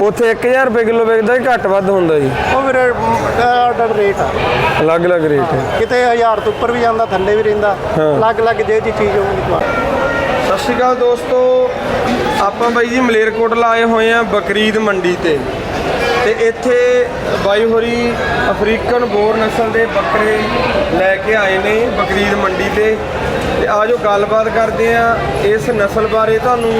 ਉੱਥੇ 1000 ਰੁਪਏ ਕਿਲੋ ਵਿਕਦਾ ਕਿ ਘੱਟ ਵੱਧ ਹੁੰਦਾ ਜੀ। ਉਹ ਵੀਰੇ ਆਰਡਰ ਰੇਟ ਆ। ਅਲੱਗ-ਅਲੱਗ ਰੇਟ ਹੈ। ਕਿਤੇ 1000 ਤੋਂ ਉੱਪਰ ਵੀ ਜਾਂਦਾ ਥੱਲੇ ਵੀ ਰਹਿੰਦਾ। ਅਲੱਗ-ਅਲੱਗ ਜੇ ਜੀ ਚੀਜ਼ ਹੋਊਗੀ ਤੁਹਾਨੂੰ ਸਤਿ ਸ਼੍ਰੀ ਅਕਾਲ ਦੋਸਤੋ ਆਪਾਂ ਬਾਈ ਜੀ ਮਲੇਰਕੋਟਲਾ ਆਏ ਹੋਏ ਆ ਬਕਰੀਦ ਮੰਡੀ ਤੇ। ਤੇ ਇੱਥੇ ਬਾਈ ਹੋਰੀ ਅਫਰੀਕਨ ਬੋਰ ਨਸਲ ਦੇ ਬੱਕਰੇ ਲੈ ਕੇ ਆਏ ਨੇ ਬਕਰੀਦ ਮੰਡੀ ਤੇ। ਤੇ ਆਜੋ ਗੱਲਬਾਤ ਕਰਦੇ ਆ ਇਸ ਨਸਲ ਬਾਰੇ ਤੁਹਾਨੂੰ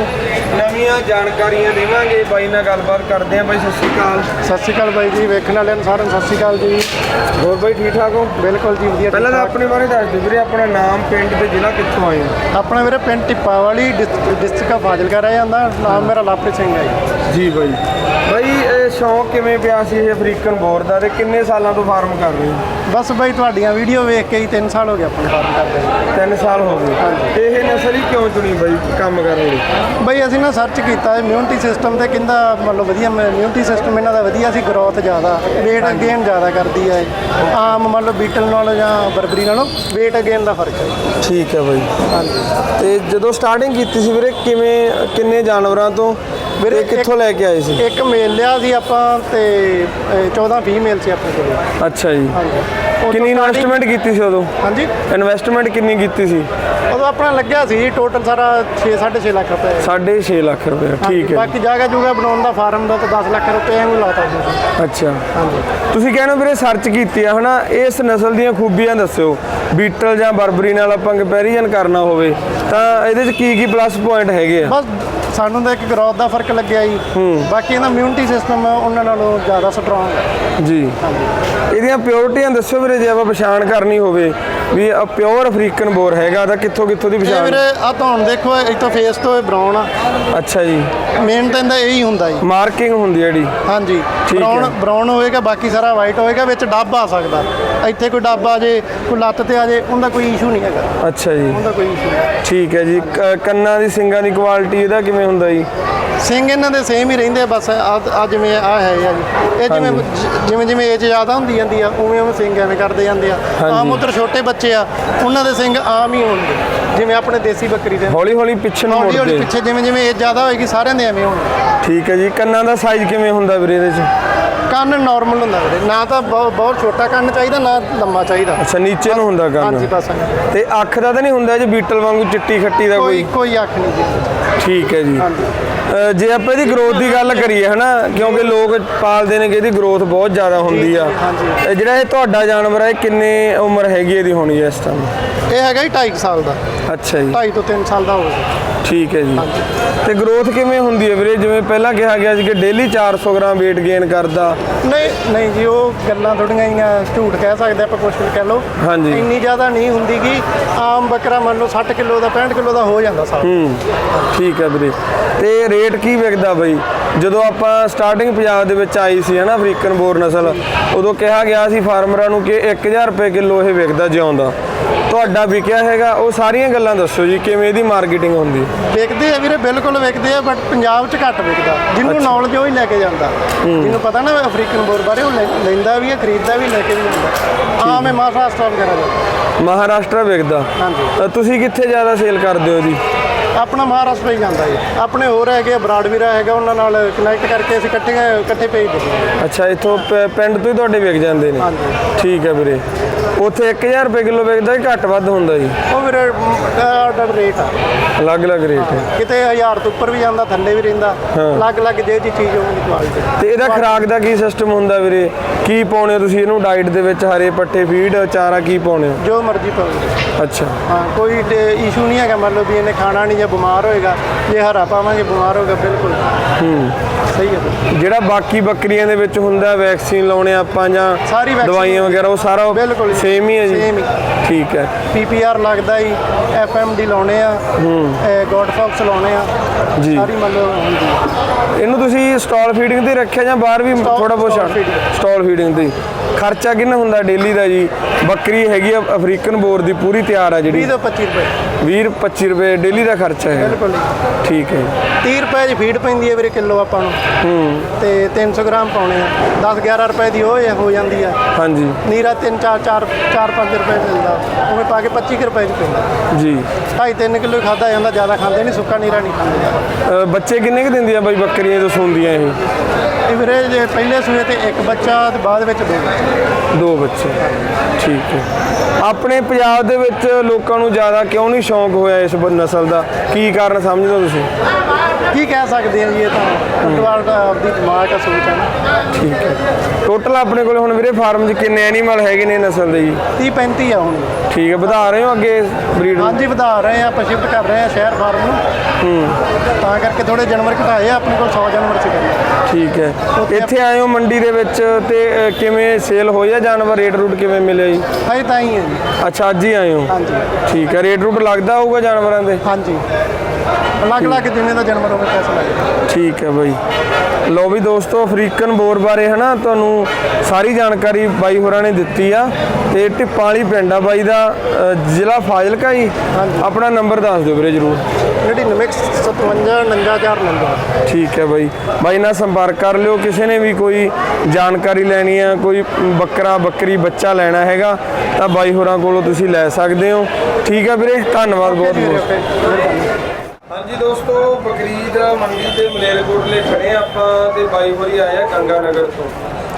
ਨਵੀਆਂ ਜਾਣਕਾਰੀਆਂ ਦੇਵਾਂਗੇ। ਬਾਈ ਨਾਲ ਗੱਲਬਾਤ ਕਰਦੇ ਆ। ਬਾਈ ਸਤਿ ਸ਼੍ਰੀ ਅਕਾਲ। ਸਤਿ ਸ਼੍ਰੀ ਅਕਾਲ ਬਾਈ ਜੀ ਵੇਖਣ ਵਾਲਿਆਂ ਨੂੰ ਸਾਰਿਆਂ ਨੂੰ ਸਤਿ ਸ਼੍ਰੀ ਅਕਾਲ ਜੀ। ਹੋਰ ਬਾਈ ਠੀਕ ਠਾਕ ਹੋ? ਬਿਲਕੁਲ ਜੀ ਵਧੀਆ ਪਹਿਲਾਂ ਤਾਂ। ਆਪਣੇ ਬਾਰੇ ਦੱਸ ਦਿਓ ਵੀਰੇ ਆਪਣਾ ਨਾਮ ਪਿੰਡ ਤੇ ਜ਼ਿਲ੍ਹਾ ਕਿੱਥੋਂ ਆਏ ਹੋ? ਆਪਣਾ ਵੀਰੇ ਪਿੰਡ ਟਿੱਪਾ ਵਾਲੀ ਡਿਸਟ੍ਰਿਕਟ ਫਾਜ਼ਿਲਕਾ ਰਹਿ ਜਾਂਦਾ। ਨਾਮ ਮੇਰਾ ਲਾਪਰੀ ਸਿੰਘ ਹੈ ਜੀ। ਜੀ ਬਾਈ। ਬਾਈ ਸ਼ੌਂਕ ਕਿਵੇਂ ਪਿਆ ਸੀ ਇਹ ਅਫਰੀਕਨ ਬੋਰ ਦਾ ਤੇ ਕਿੰਨੇ ਸਾਲਾਂ ਤੋਂ ਫਾਰਮ ਕਰ ਰਹੇ ਹੋ? ਬਸ ਬਾਈ ਤੁਹਾਡੀਆਂ ਵੀਡੀਓ ਵੇਖ ਕੇ ਹੀ 3 ਸਾਲ ਹੋ ਗਏ ਆਪਾਂ ਨੂੰ ਫਾਰਮ ਕਰਦੇ ਤਿੰਨ ਸਾਲ ਹੋ ਗਏ। ਇਹ ਨਸਲ ਹੀ ਕਿਉਂ ਚੁਣੀ ਬਾਈ ਕੰਮ ਕਰਨ ਲਈ? ਬਈ ਅਸੀਂ ਨਾ ਸਰਚ ਕੀਤਾ ਇਮਿਊਨਿਟੀ ਸਿਸਟਮ ਤੇ ਕਹਿੰਦਾ ਮਤਲਬ ਵਧੀਆ ਇਮਿਊਨਿਟੀ ਸਿਸਟਮ ਇਹਨਾਂ ਦਾ ਵਧੀਆ ਸੀ ਗਰੋਥ ਜ਼ਿਆਦਾ। weight ਗੇਨ ਜ਼ਿਆਦਾ ਕਰਦੀ ਹੈ ਆਮ ਮੰਨ ਲਓ ਬੀਟਲ ਨਾਲੋਂ ਜਾਂ ਬਰਬਰੀ ਨਾਲੋਂ weight ਗੇਨ ਦਾ ਫ਼ਰਕ ਹੈ। ਠੀਕ ਹੈ ਬਾਈ। ਹਾਂਜੀ। ਤੇ ਜਦੋਂ ਸਟਾਰਟਿੰਗ ਕੀਤੀ ਸੀ ਵੀਰੇ ਕਿਵੇਂ ਕਿੰਨੇ ਜਾਨਵਰਾਂ ਤੋਂ ਵੀਰੇ ਕਿੱਥੋਂ ਲੈ ਕੇ ਆਏ ਸੀ? ਇੱਕ ਮੇਲ ਲਿਆ ਸੀ ਆਪਾਂ ਤੇ ਅਹ, 14 ਫੀਮੇਲ ਸੀ ਆਪਣੇ ਕੋਲ। ਅੱਛਾ ਜੀ। ਕਿੰਨੀ ਇਨਵੈਸਟਮੈਂਟ ਕੀਤੀ ਸੀ ਉਦੋਂ? ਹਾਂਜੀ। ਇਨਵੈਸਟਮੈਂਟ ਕਿੰਨੀ ਕੀਤੀ ਸੀ? ਉਦੋਂ ਆਪਣਾ ਲੱਗਿਆ ਸੀ ਟੋਟਲ ਸਾਰਾ 6 6.5 ਲੱਖ ਰੁਪਏ। 6.5 ਲੱਖ ਰੁਪਏ ਠੀਕ ਹੈ। ਬਾਕੀ ਜਗ੍ਹਾ ਜੁਗਾ ਬਣਾਉਣ ਦਾ ਫਾਰਮ ਦਾ ਤਾਂ 10 ਲੱਖ ਰੁਪਏ ਨੂੰ ਲਾਤਾ ਸੀ। ਅੱਛਾ। ਹਾਂਜੀ। ਤੁਸੀਂ ਕਹਿੰਦੇ ਵੀਰੇ ਸਰਚ ਕੀਤੀ ਆ ਹਨਾ? ਇਸ ਨਸਲ ਦੀਆਂ ਖੂਬੀਆਂ ਦੱਸਿਓ। ਬੀਟਲ ਜਾਂ ਬਰਬਰੀ ਨਾਲ ਆਪਾਂ ਕੰਪੈਰੀਜ਼ਨ ਕਰਨਾ ਹੋਵੇ ਤਾਂ ਇਹਦੇ 'ਚ ਕੀ ਕੀ ਪਲੱਸ ਪੁਆਇੰਟ ਹੈਗੇ ਆ? ਬਸ ਸਾਨੂੰ ਤਾਂ ਇੱਕ ਗਰੋਥ ਦਾ ਫ਼ਰਕ ਲੱਗਿਆ ਜੀ। ਬਾਕੀ ਇਹਦਾ ਇਮਿਊਨਿਟੀ ਸਿਸਟਮ ਉਹਨਾਂ ਨਾਲੋਂ ਜ਼ਿਆਦਾ ਸਟਰੋਂਗ ਹੈ। ਜੀ। ਇਹਦੀਆਂ ਪਿਓਰਿਟੀਆਂ ਦੱਸਿਓ ਵੀਰੇ ਜੇ ਆਪਾਂ ਪਛਾਣ ਕਰਨੀ ਹੋਵੇ। ਵੀ ਆ ਪਿਓਰ ਅਫਰੀਕਨ ਬੋਰ ਹੈਗਾ ਤਾਂ ਕਿੱਥੋਂ ਕਿੱਥੋਂ ਦੀ ਇਹ ਪਛਾਣ? ਵੀਰੇ ਆ ਤੁਹਾਨੂੰ ਦੇਖੋ ਇੱਥੋਂ ਫੇਸ ਤੋਂ ਇਹ ਬਰਾਊਨ ਆ। ਅੱਛਾ ਜੀ। ਮੇਨ ਤਾਂ ਇਹਦਾ ਇਹੀ ਹੁੰਦਾ ਜੀ। ਮਾਰਕਿੰਗ ਹੁੰਦੀ ਹੈ ਜਿਹੜੀ। ਹਾਂਜੀ। ਠੀਕ ਹੈ। ਬਰਾਊਨ ਹੋਏਗਾ ਬਾਕੀ ਸਾਰਾ ਵਾਈਟ ਹੋਏਗਾ ਵਿੱਚ ਡੱਬ ਆ ਸਕਦਾ। ਇੱਥੇ ਕੋਈ ਡੱਬ ਆ ਜੇ ਕੋਈ ਲੱਤ ਤੇ ਆ ਜੇ ਉਹਦਾ ਕੋਈ ਇਸ਼ੂ ਨਹੀਂ ਹੈਗਾ। ਅੱਛਾ ਜੀ। ਉਹਦਾ ਕੋਈ ਇਸ਼ੂ ਨਹੀਂ। ਠੀਕ ਹੈ ਜੀ। ਕ- ਕੰਨਾਂ ਦੀ ਸਿੰਗਾਂ ਦੀ ਕੁਆਲਿਟੀ ਇਹਦਾ ਕਿਵੇਂ ਹੁੰਦਾ ਜੀ? ਸਿੰਘ ਇਹਨਾਂ ਦੇ ਸੇਮ ਹੀ ਰਹਿੰਦੇ ਆ, ਬਸ ਆ ਜਿਵੇਂ ਆ ਹੈ ਆ ਜੀ। ਇਹ ਜਿਵੇਂ ਜ- ਜਿਵੇਂ ਜਿਵੇਂ ਏਜ ਜ਼ਿਆਦਾ ਹੁੰਦੀ ਜਾਂਦੀ ਆ ਉਵੇਂ ਉਵੇਂ ਸਿੰਘ ਐਵੇਂ ਕਰਦੇ ਜਾਂਦੇ ਆ। ਆਮ ਉਧਰ ਛੋਟੇ ਬੱਚੇ ਆ ਉਹਨਾਂ ਦੇ ਸਿੰਘ ਆਮ ਹੀ ਹੋਣਗੇ। ਜਿਵੇਂ ਆਪਣੇ ਦੇਸੀ ਬੱਕਰੀ ਦੇ। ਹੌਲੀ ਹੌਲੀ ਪਿੱਛੇ ਨੂੰ ਹੌਲੀ ਹੌਲੀ ਮੁੜਦੇ। ਪਿੱਛੇ ਜਿਵੇਂ ਜਿਵੇਂ ਏਜ ਜ਼ਿਆਦਾ ਹੋਏਗੀ ਸਾਰਿਆਂ ਦੇ ਐਵੇਂ ਹੋਣਗੇ। ਠੀਕ ਹੈ ਜੀ ਕੰਨਾਂ ਦਾ ਸਾਈਜ਼ ਕਿਵੇਂ ਹੁੰਦਾ ਵੀਰੇ ਇਹਦੇ 'ਚ? ਕੰਨ ਨਾਰਮਲ ਹੁੰਦਾ ਵੀਰੇ ਨਾ ਤਾਂ ਬਹੁਤ ਬਹੁਤ ਛੋਟਾ ਕੰਨ ਚਾਹੀਦਾ ਨਾ ਲੰਮਾ ਚਾਹੀਦਾ। ਅੱਛਾ ਨੀਚੇ ਨੂੰ ਹੁੰਦਾ ਹਾਂਜੀ ਕੰਨ ਬਸ ਤੇ ਅੱਖ ਦਾ ਤਾਂ ਨਹੀਂ ਹੁੰਦਾ ਜੀ ਬੀਟਲ ਵਾਂਗੂ ਚਿੱਟੀ ਖੱਟੀ ਦਾ ਕੋਈ ਕੋਈ? ਕੋਈ ਅੱਖ ਨਹੀਂ ਜੀ। ਠੀਕ ਹੈ ਜੀ। ਹਾਂਜੀ। ਜੇ ਆਪਾਂ ਇਹਦੀ ਗਰੋਥ ਦੀ ਗੱਲ ਕਰੀਏ ਹਨਾ ਕਿਉਂਕਿ ਲੋਕ ਪਾਲਦੇ ਨੇ ਕਿ ਇਹਦੀ ਗਰੋਥ ਬਹੁਤ ਜ਼ਿਆਦਾ ਹੁੰਦੀ ਆ। ਜਿਹੜਾ ਇਹ ਤੁਹਾਡਾ ਜਾਨਵਰ ਹੈ ਕਿੰਨੇ ਉਮਰ ਹੈਗੀ ਇਹਦੀ ਹੋਣੀ ਹੈ ਇਸ ਟਾਈਮ ਇਹ ਹੈਗਾ ਹੀ 2.5 ਸਾਲ ਦਾ। ਅੱਛਾ ਜੀ। 2.5 ਤੋਂ 3 ਸਾਲ ਦਾ ਹੋਊਗਾ ਠੀਕ ਹੈ ਜੀ। ਤੇ ਗਰੋਥ ਕਿਵੇਂ ਹੁੰਦੀ ਹੈ ਵੀਰੇ? ਜਿਵੇਂ ਪਹਿਲਾਂ ਕਿਹਾ ਗਿਆ ਸੀ ਕਿ ਡੇਲੀ 400 ਗ੍ਰਾਮ weight gain ਕਰਦਾ। ਨਹੀਂ ਨਹੀਂ ਜੀ ਉਹ ਗੱਲਾਂ ਥੋੜੀਆਂ ਜੀਆਂ ਝੂਠ ਕਹਿ ਸਕਦੇ ਆਪਾਂ ਕੁਛ ਵੀ ਕਹਿ ਲਓ। ਹਾਂਜੀ। ਇੰਨੀ ਜ਼ਿਆਦਾ ਨਹੀਂ ਹੁੰਦੀ ਕਿ ਆਮ ਬੱਕਰਾ ਮੰਨ ਲਓ 60 ਕਿਲੋ ਦਾ 65 ਕਿਲੋ ਦਾ ਹੋ ਜਾਂਦਾ ਸਾਲ। ਹੂੰ। ਠੀਕ ਹੈ ਵੀਰੇ। ਤੇ ਰੇਟ ਕੀ ਵਿਕਦਾ ਬਈ? ਜਦੋਂ ਆਪਾਂ ਸਟਾਰਟਿੰਗ ਪੰਜਾਬ ਦੇ ਵਿੱਚ ਆਈ ਸੀ ਹਨਾ ਅਫਰੀਕਨ ਬੋਰ ਨਸਲ ਉਦੋਂ ਕਿਹਾ ਗਿਆ ਸੀ ਫਾਰਮਰਾਂ ਨੂੰ ਕਿ 1000 ਰੁਪਏ ਕਿਲੋ ਇਹ ਵਿਕਦਾ ਜਿਉਂਦਾ ਤੁਹਾਡਾ ਵਿਕਿਆ ਹੈਗਾ ਉਹ ਸਾਰੀਆਂ ਗੱਲਾਂ ਦੱਸੋ ਜੀ ਕਿਵੇਂ ਇਹਦੀ ਮਾਰਕੀਟਿੰਗ ਹੁੰਦੀ? ਵਿਕਦੇ ਆ ਵੀਰੇ ਬਿਲਕੁਲ ਵਿਕਦੇ ਆ ਬਟ ਪੰਜਾਬ 'ਚ ਘੱਟ ਵਿਕਦਾ। ਜਿਹਨੂੰ ਨੌਲੇਜ ਉਹ ਹੀ ਲੈ ਕੇ ਜਾਂਦਾ। ਜਿਹਨੂੰ ਪਤਾ ਨਾ ਅਫਰੀਕਨ ਬੋਰ ਬਾਰੇ ਉਹ ਲੈਂਦਾ ਵੀ ਹੈ ਖਰੀਦਦਾ ਵੀ ਲੈ ਕੇ ਵੀ ਜਾਂਦਾ। ਆਮ ਹੈ ਮਹਾਰਾਸ਼ਟਰ ਵਗੈਰਾ ਦਾ। ਮਹਾਰਾਸ਼ਟਰ ਵਿਕਦਾ। ਹਾਂਜੀ। ਤੁਸੀਂ ਕਿੱਥੇ ਜ਼ਿਆਦਾ ਸੇਲ ਕਰਦੇ ਹੋ ਜੀ? ਆਪਣਾ ਮਹਾਰਾਸ਼ਟਰ ਹੀ ਜਾਂਦਾ ਜੀ। ਆਪਣੇ ਹੋਰ ਹੈਗੇ ਬਰਾੜ ਵੀਰਾ ਹੈਗਾ ਉਹਨਾਂ ਨਾਲ ਕਨੈਕਟ ਕਰਕੇ ਅਸੀਂ ਇਕੱਠੇ ਇਕੱਠੇ ਭੇਜ ਦਿੰਦੇ ਹਾਂ। ਅੱਛਾ ਇੱਥੋਂ ਪਿੰਡ ਤੋਂ ਹੀ ਤੁਹਾਡੇ ਵਿਕ ਜਾਂਦੇ ਨੇ? ਹਾਂਜੀ। ਠੀਕ ਹੈ ਵੀਰੇ। ਉੱਥੇ 1000 ਰੁਪਏ ਕਿਲੋ ਵਿਕਦਾ ਕਿ ਘੱਟ ਵੱਧ ਹੁੰਦਾ ਜੀ ਉਹ ਵੀਰੇ ਆਰਡਰ ਰੇਟ ਆ। ਅਲੱਗ-ਅਲੱਗ ਰੇਟ ਹੈ। ਕਿਤੇ 1000 ਤੋਂ ਉੱਪਰ ਵੀ ਜਾਂਦਾ ਥੱਲੇ ਵੀ ਰਹਿੰਦਾ। ਅਲੱਗ-ਅਲੱਗ ਜੇ ਜੀ ਚੀਜ਼ ਹੋਊਗੀ ਕੁਆਲਿਟੀ ਤੇ ਇਹਦਾ ਖੁਰਾਕ ਦਾ ਕੀ ਸਿਸਟਮ ਹੁੰਦਾ ਵੀਰੇ? ਕੀ ਪਾਉਣੇ ਤੁਸੀਂ ਇਹਨੂੰ? ਡਾਈਟ ਦੇ ਵਿੱਚ ਹਰੇ ਪੱਠੇ ਫੀਡ ਚਾਰਾ ਕੀ ਪਾਉਣੇ ਹੋ? ਜੋ ਮਰਜ਼ੀ ਪਾਓ ਅੱਛਾ। ਹਾਂ ਕੋਈ ਇਸ਼ੂ ਨਹੀਂ ਹੈਗਾ ਮਤਲਬ ਵੀ ਇਹਨੇ ਖਾਣਾ ਨਹੀਂ ਜਾਂ ਬਿਮਾਰ ਹੋਏਗਾ ਜੇ ਹਰਾ ਪਾਵਾਂਗੇ ਬਿਮਾਰ ਹੋਏਗਾ ਬਿਲਕੁਲ। ਹੂੰ। ਸਹੀ ਹੈ। ਜਿਹੜਾ ਬਾਕੀ ਬੱਕਰੀਆਂ ਦੇ ਵਿੱਚ ਹੁੰਦਾ ਵੈਕਸੀਨ ਲਾਉਣੇ ਆਪਾਂ ਜਾਂ ਦਵਾਈਆਂ ਵਗੈਰਾ ਉਹ ਸਾਰਾ ਬਿਲਕੁਲ ਜੀ। ਸੇਮ ਹੀ ਹੈ ਜੀ Same ਹੀ। ਠੀਕ ਹੈ ਪੀਪੀਆਰ ਲੱਗਦਾ ਹੀ ਐਫਐਮਡੀ ਲਾਉਣੇ ਆ ਗੋਡ ਫੌਕਸ ਲਾਉਣੇ ਆ ਜੀ। ਸਾਰੀ ਮਤਲਬ ਹੁੰਦੀ ਇਹਨੂੰ ਤੁਸੀਂ ਸਟਾਲ ਫੀਡਿੰਗ ਤੇ ਰੱਖਿਆ ਜਾਂ ਬਾਹਰ ਵੀ ਥੋੜਾ ਬਹੁਤ। ਸਟਾਲ ਫੀਡਿੰਗ ਤੇ ਖਰਚਾ ਕਿੰਨਾ ਹੁੰਦਾ ਡੇਲੀ ਦਾ ਜੀ? ਬੱਕਰੀ ਹੈਗੀ ਆ ਅਫਰੀਕਨ ਬੋਰ ਦੀ ਪੂਰੀ ਤਿਆਰ ਆ 20 ਜਿਹੜੀ ਤੋਂ 25 ਰੁਪਏ। 20 25 ਰੁਪਏ ਡੇਲੀ ਦਾ ਖਰਚਾ ਹੈ। ਬਿਲਕੁਲ। ਠੀਕ ਹੈ 30 ਰੁਪਏ ਦੀ ਫੀਡ ਪੈਂਦੀ ਹੈ ਵੀਰੇ ਕਿਲੋ ਆਪਾਂ ਨੂੰ। ਹੂੰ। ਤੇ 300 ਗ੍ਰਾਮ ਪਾਉਣੇ ਆ। 10 11 ਰੁਪਏ ਦੀ ਉਹ ਹੋ ਜਾਂਦੀ ਆ। ਹਾਂਜੀ। ਨੀਰਾ 3 4 4 4 5 ਰੁਪਏ ਮਿਲਦਾ ਉਵੇਂ ਪਾ ਕੇ 25 ਕੁ ਰੁਪਏ ਚ ਪੈਂਦਾ। ਜੀ। 2.5 3 ਕਿਲੋ ਖਾਦਾ ਜਾਂਦਾ ਜ਼ਿਆਦਾ ਖਾਂਦੇ ਨਹੀਂ ਸੁੱਕਾ ਨੀਰਾ ਨਹੀਂ ਖਾਂਦੇ ਬੱਚੇ ਕਿੰਨੇ ਕੁ ਦਿੰਦੀ ਆ ਬਾਈ ਬੱਕਰੀਆਂ ਸੂੰਦੀਆਂ ਇਹ? ਇਹ ਵੀਰੇ ਜੇ ਪਹਿਲੇ ਸੂਏ ਤੇ ਇੱਕ ਬੱਚਾ ਤੇ ਬਾਅਦ ਵਿੱਚ ਦੋ ਬੱਚੇ। ਦੋ ਬੱਚੇ। ਠੀਕ ਹੈ। ਆਪਣੇ ਪੰਜਾਬ ਦੇ ਵਿੱਚ ਲੋਕਾਂ ਨੂੰ ਜ਼ਿਆਦਾ ਕਿਉਂ ਨਹੀਂ ਸ਼ੌਂਕ ਹੋਇਆ ਇਸ ਨਸਲ ਦਾ? ਕੀ ਕਾਰਨ ਸਮਝਦੇ ਹੋ ਤੁਸੀਂ? ਕੀ ਕਹਿ ਸਕਦੇ ਆ ਜੀ ਇਹ ਤਾਂ? ਫੁੱਟਬਾਲ ਦਾ ਆਪਦੀ ਦਿਮਾਗ ਆ ਸੋਚ ਆ ਨਾ। ਠੀਕ ਹੈ। ਟੋਟਲ ਆਪਣੇ ਕੋਲ ਹੁਣ ਵੀਰੇ ਫਾਰਮ 'ਚ ਕਿੰਨੇ ਐਨੀਮਲ ਹੈਗੇ ਨੇ ਨਸਲ ਦੇ ਜੀ? 30 35 ਆ ਹੁਣ। ਠੀਕ ਹੈ ਵਧਾ ਰਹੇ ਹੋ ਅੱਗੇ ਬਰੀਡ ਹਾਂਜੀ ਵਧਾ ਰਹੇ ਆ ਆਪਾਂ ਸ਼ਿਫਟ ਕਰ ਰਹੇ ਆ ਸ਼ਹਿਰ ਫਾਰਮ ਨੂੰ। ਹੂੰ। ਤਾਂ ਕਰਕੇ ਥੋੜੇ ਜਾਨਵਰ ਘਟਾਏ ਆ ਆਪਣੇ ਕੋਲ 100 ਜਾਨਵਰ ਸੀ ਠੀਕ ਹੈ। ਇੱਥੇ ਆਏ ਹੋ ਮੰਡੀ ਦੇ ਵਿੱਚ ਤੇ ਕਿਵੇਂ ਸੇਲ ਹੋਈ ਆ ਜਾਨਵਰ? ਰੇਟ ਰੂਟ ਕਿਵੇਂ ਮਿਲਿਆ ਜੀ? ਹਜੇ ਤਾਂ ਹੀ ਹੈ ਜੀ। ਅੱਛਾ ਅੱਜ ਹੀ ਆਏ ਹੋ? ਹਾਂਜੀ। ਠੀਕ ਹੈ ਰੇਟ ਰੂਟ ਲੱਗਦਾ ਹੋਊਗਾ ਜਾਨਵਰਾਂ ਦੇ? ਹਾਂਜੀ। ਅਲੱਗ ਅਲੱਗ ਜਿਵੇਂ ਦਾ ਜਾਨਵਰ ਹੋਵੇ ਪੈਸਾ ਲੱਗਦਾ। ਠੀਕ ਹੈ ਬਾਈ। ਲੋ ਵੀ ਦੋਸਤੋ ਅਫਰੀਕਨ ਬੋਰ ਬਾਰੇ ਹਨਾ ਤੁਹਾਨੂੰ ਸਾਰੀ ਜਾਣਕਾਰੀ ਬਾਈ ਹੋਰਾਂ ਨੇ ਦਿੱਤੀ ਆ ਤੇ ਢਿੱਪਾਂ ਵਾਲੀ ਪਿੰਡ ਆ ਬਾਈ ਦਾ ਜ਼ਿਲ੍ਹਾ ਫਾਜ਼ਿਲਕਾ ਹੀ। ਆਪਣਾ ਨੰਬਰ ਦੱਸ ਦਿਓ ਵੀਰੇ ਜਰੂਰ। ਜਿਹੜੀ ਨਮਿਕਸ 57 49 ਨੰਬਰ। ਠੀਕ ਹੈ ਬਾਈ। ਬਾਈ ਨਾਲ ਸੰਪਰਕ ਕਰ ਲਿਓ ਕਿਸੇ ਨੇ ਵੀ ਕੋਈ ਜਾਣਕਾਰੀ ਲੈਣੀ ਆ ਕੋਈ ਬੱਕਰਾ ਬੱਕਰੀ ਬੱਚਾ ਲੈਣਾ ਹੈਗਾ ਤਾਂ ਬਾਈ ਹੋਰਾਂ ਕੋਲੋਂ ਤੁਸੀਂ ਲੈ ਸਕਦੇ ਹੋ। ਠੀਕ ਹੈ ਵੀਰੇ ਧੰਨਵਾਦ ਬਹੁਤ ਬਹੁਤ। ਹਾਂਜੀ ਦੋਸਤੋ ਬਕਰੀਦ ਮੰਡੀ ਤੇ ਮਲੇਰਕੋਟਲੇ ਖੜੇ ਆ ਆਪਾਂ ਤੇ ਬਾਈ ਹੋਰੀ ਆਏ ਆ ਗੰਗਾ ਨਗਰ ਤੋਂ।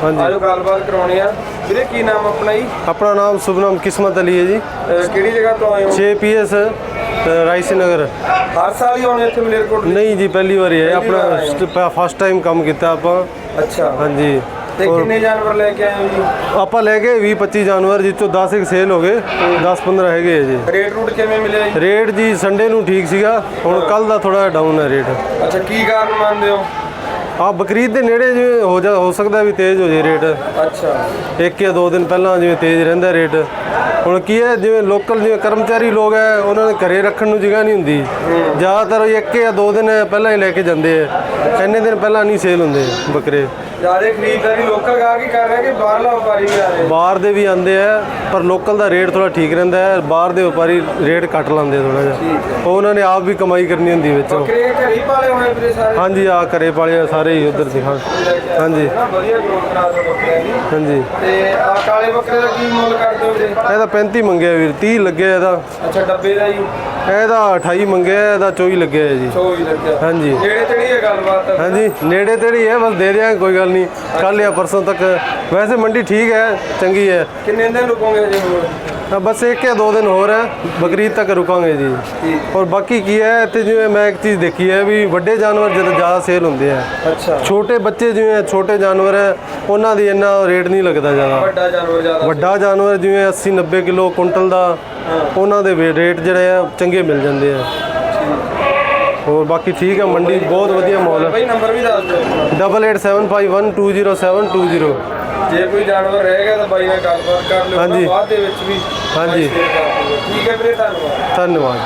ਹਾਂਜੀ। ਆਜੋ ਗੱਲਬਾਤ ਕਰਾਉਣੀ ਆ। ਵੀਰੇ ਕੀ ਨਾਮ ਆਪਣਾ ਜੀ? ਆਪਣਾ ਨਾਮ ਸੁਭਨਾਮ ਕਿਸਮਤ ਅਲੀ ਹੈ ਜੀ। ਅਹ ਕਿਹੜੀ ਜਗ੍ਹਾ ਤੋਂ ਆਏ ਹੋ? 6 ਪੀਐਸ ਰਾਈਸੀ ਨਗਰ। ਹਰ ਸਾਲ ਹੀ ਆਉਣੇ ਇੱਥੇ ਮਲੇਰਕੋਟਲੇ ਨਹੀਂ ਜੀ ਪਹਿਲੀ ਵਾਰੀ ਹੈ। ਪਹਿਲੀ ਵਾਰ ਆਏ ਆਪਣਾ ਫਸਟ ਟਾਈਮ ਕੰਮ ਕੀਤਾ ਆਪਾਂ। ਅੱਛਾ। ਹਾਂਜੀ। ਤੇ ਕਿੰਨੇ ਜਾਨਵਰ ਲੈ ਕੇ ਆਏ ਹੋ ਜੀ? ਆਪਾਂ ਲੈ ਗਏ 20 25 ਜਾਨਵਰ ਜਿਸ ਚੋਂ 10 ਇੱਕ ਸੇਲ ਹੋ ਗਏ 10 15 ਹੈਗੇ ਜੀ। ਰੇਟ ਰੂਟ ਕਿਵੇਂ ਮਿਲਿਆ ਜੀ? ਰੇਟ ਜੀ ਸੰਡੇ ਨੂੰ ਠੀਕ ਸੀਗਾ ਹੁਣ ਕੱਲ ਦਾ ਥੋੜਾ ਡਾਊਨ ਹੈ ਰੇਟ। ਅੱਛਾ ਕੀ ਕਾਰਨ ਮੰਨਦੇ ਹੋ? ਆ ਬਕਰੀਦ ਦੇ ਨੇੜੇ ਜਿਵੇਂ ਹੋ ਜਾ ਹੋ ਸਕਦਾ ਵੀ ਤੇਜ਼ ਹੋ ਜੇ ਰੇਟ। ਅੱਛਾ। ਇੱਕ ਜਾਂ ਦੋ ਦਿਨ ਪਹਿਲਾਂ ਜਿਵੇਂ ਤੇਜ਼ ਰਹਿੰਦਾ ਰੇਟ। ਹੁਣ ਕੀ ਹੈ ਜਿਵੇਂ ਲੋਕਲ ਜਿਵੇਂ ਕਰਮਚਾਰੀ ਲੋਕ ਹੈ ਉਹਨਾਂ ਨੇ ਘਰੇ ਰੱਖਣ ਨੂੰ ਜਗ੍ਹਾ ਨਹੀਂ ਹੁੰਦੀ। ਜ਼ਿਆਦਾਤਰ ਇੱਕ ਜਾਂ ਦੋ ਦਿਨ ਪਹਿਲਾਂ ਹੀ ਲੈ ਕੇ ਜਾਂਦੇ ਆ। ਇੰਨੇ ਦਿਨ ਪਹਿਲਾਂ ਨਹੀਂ ਸੇਲ ਹੁੰਦੇ ਬੱਕਰੇ। ਜ਼ਿਆਦਾ ਖਰੀਦਦਾਰੀ ਲੋਕਲ ਗਾਹਕ ਹੀ ਕਰ ਰਿਹਾ ਕਿ ਬਾਹਰਲਾ ਵਪਾਰੀ ਵੀ ਆ ਰਹੇ? ਬਾਹਰ ਦੇ ਵੀ ਆਉਂਦੇ ਆ ਪਰ ਲੋਕਲ ਦਾ ਰੇਟ ਥੋੜਾ ਠੀਕ ਰਹਿੰਦਾ ਹੈ ਬਾਹਰ ਦੇ ਵਪਾਰੀ ਰੇਟ ਘੱਟ ਲਾਉਂਦੇ ਥੋੜਾ ਜਿਹਾ। ਉਹ ਉਹਨਾਂ ਨੇ ਆਪ ਵੀ ਕਮਾਈ ਕਰਨੀ ਹੁੰਦੀ ਵਿੱਚੋਂ। ਬੱਕਰੇ ਘਰੀ ਪਾਲੇ ਹੋਏ ਵੀਰੇ ਸਾਰੇ? ਹਾਂਜੀ ਆ ਘਰੇ ਪਾਲੇ ਆ ਸਾਰੇ ਹੀ ਉਧਰ ਦਿਖਾ ਹਾਂਜੀ। ਨਾ ਵਧੀਆ ਗਰੋਥ ਕਰਾ ਦੋ ਬੱਕਰਿਆਂ ਦੀ ਹਾਂਜੀ। ਤੇ ਆ ਕਾਲੇ ਬੱਕਰੇ ਦਾ ਕੀ ਮੁੱਲ ਕਰਦੇ ਹੋ ਵੀਰੇ? ਇਹਦਾ 35 ਮੰਗਿਆ ਵੀਰ 30 ਲੱਗਿਆ ਇਹਦਾ। ਅੱਛਾ ਡੱਬੇ ਦਾ ਜੀ। ਇਹਦਾ 28 ਮੰਗਿਆ ਇਹਦਾ 24 ਲੱਗਿਆ ਜੀ। 100 ਹੀ ਲੱਗਿਆ। ਹਾਂਜੀ। ਨੇੜੇ ਤੇੜੀ ਹੈ ਗੱਲਬਾਤ? ਹਾਂਜੀ ਨੇੜੇ ਤੇੜੀ ਹੈ ਬਸ ਦੇ ਦਿਆਂਗੇ ਕੋਈ ਗੱਲ ਨਹੀਂ। ਕੱਲ ਜਾਂ ਪਰਸੋਂ ਤੱਕ ਵੈਸੇ ਮੰਡੀ ਠੀਕ ਹੈ ਚੰਗੀ ਹੈ। ਕਿੰਨੇ ਦਿਨ ਰੁਕੋਗੇ ਹਜੇ ਹੋਰ ਬਸ ਇੱਕ ਜਾਂ ਦੋ ਦਿਨ ਹੋਰ ਹੈ ਬਕਰੀਦ ਤੱਕ ਰੁਕਾਂਗੇ ਜੀ। ਔਰ ਬਾਕੀ ਕੀ ਹੈ ਇੱਥੇ ਜਿਵੇਂ ਮੈਂ ਇੱਕ ਚੀਜ਼ ਦੇਖੀ ਹੈ ਵੀ ਵੱਡੇ ਜਾਨਵਰ ਜਦੋਂ ਜ਼ਿਆਦਾ ਸੇਲ ਹੁੰਦੇ ਆ। ਅੱਛਾ। ਛੋਟੇ ਬੱਚੇ ਜਿਵੇਂ ਛੋਟੇ ਜਾਨਵਰ ਹੈ ਉਹਨਾਂ ਦੀ ਇੰਨਾ ਰੇਟ ਨਹੀਂ ਲੱਗਦਾ ਜ਼ਿਆਦਾ। ਵੱਡਾ ਜਾਨਵਰ ਜ਼ਿਆਦਾ ਵੱਡਾ ਜਾਨਵਰ ਜਿਵੇਂ 80 90 ਕਿਲੋ ਕੁਇੰਟਲ ਦਾ ਉਹਨਾਂ ਦੇ ਰੇਟ ਜਿਹੜੇ ਆ ਚੰਗੇ ਮਿਲ ਜਾਂਦੇ ਆ। ਹੋਰ ਬਾਕੀ ਠੀਕ ਹੈ ਮੰਡੀ ਬਹੁਤ ਵਧੀਆ ਮਾਹੌਲ ਹੈ ਬਈ ਨੰਬਰ ਵੀ ਦੱਸ ਦਿਓ ਆਪਣਾ। 8875120720 ਜੇ ਕੋਈ ਜਾਨਵਰ ਰਹੇਗਾ ਤਾਂ ਬਾਈ ਨਾਲ ਗੱਲਬਾਤ ਕਰ ਲਿਓ ਹਾਂਜੀ। ਬਾਅਦ ਦੇ ਵਿੱਚ ਵੀ ਹਾਂਜੀ। ਠੀਕ ਹੈ ਵੀਰੇ ਧੰਨਵਾਦ ਧੰਨਵਾਦ